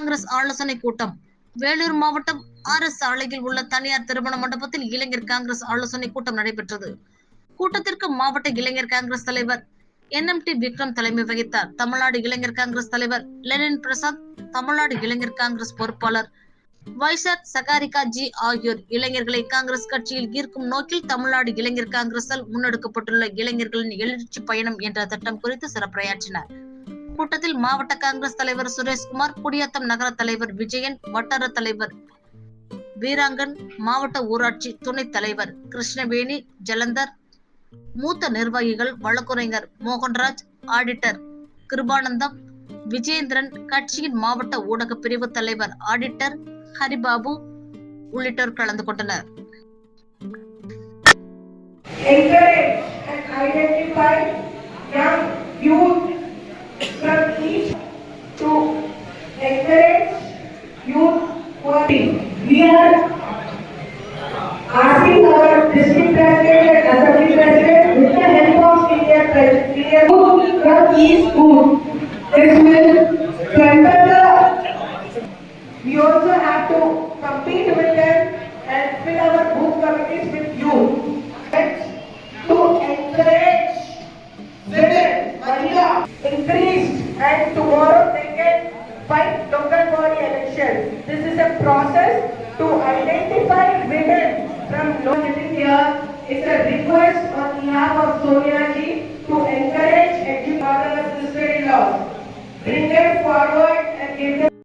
காங்கிரஸ் ஆலோசனை கூட்டம். வேலூர் மாவட்டம் ஆர் எஸ் சாலையில் உள்ள தனியார் திருமண மண்டபத்தில் இளைஞர் காங்கிரஸ் ஆலோசனை கூட்டம் நடைபெற்றது. கூட்டத்திற்கு மாவட்ட இளைஞர் காங்கிரஸ் தலைவர் என். எம். டி. விக்ரம் தலைமை வகித்தார். தமிழ்நாடு இளைஞர் காங்கிரஸ் தலைவர் லெனின் பிரசாத் தமிழ்நாடு இளைஞர் காங்கிரஸ் பொறுப்பாளர் வைசாத் சகாரிகா ஜி ஆகியோர் இளைஞர்களை காங்கிரஸ் கட்சியில் ஈர்க்கும் நோக்கில் தமிழ்நாடு இளைஞர் காங்கிரஸால் முன்னெடுக்கப்பட்டுள்ள இளைஞர்களின் எழுச்சி பயணம் என்ற திட்டம் குறித்து சிறப்புரையாற்றினர். கூட்டத்தில் மாவட்ட காங்கிரஸ் தலைவர் சுரேஷ்குமார் குடியாத்தம் நகர தலைவர் விஜயன் வட்டார தலைவர் வீராங்கன் மாவட்ட ஊராட்சி துணைத் தலைவர் கிருஷ்ணவேணி ஜலந்தர் மூத்த நிர்வாகிகள் வழக்குரைஞர் மோகன்ராஜ் ஆடிட்டர் கிருபானந்தம் விஜயேந்திரன் கட்சியின் மாவட்ட ஊடக பிரிவு தலைவர் ஆடிட்டர் ஹரிபாபு உள்ளிட்டோர் கலந்து கொண்டனர். Encourage and identify young youth youth who are we are asking our district president and assembly president with the help of senior president youth from school this will strengthen the we also have to compete with them and fill our booth committees with youth to encourage women, Mahila, increased and they This is a process to identify women from low living. It's a request on behalf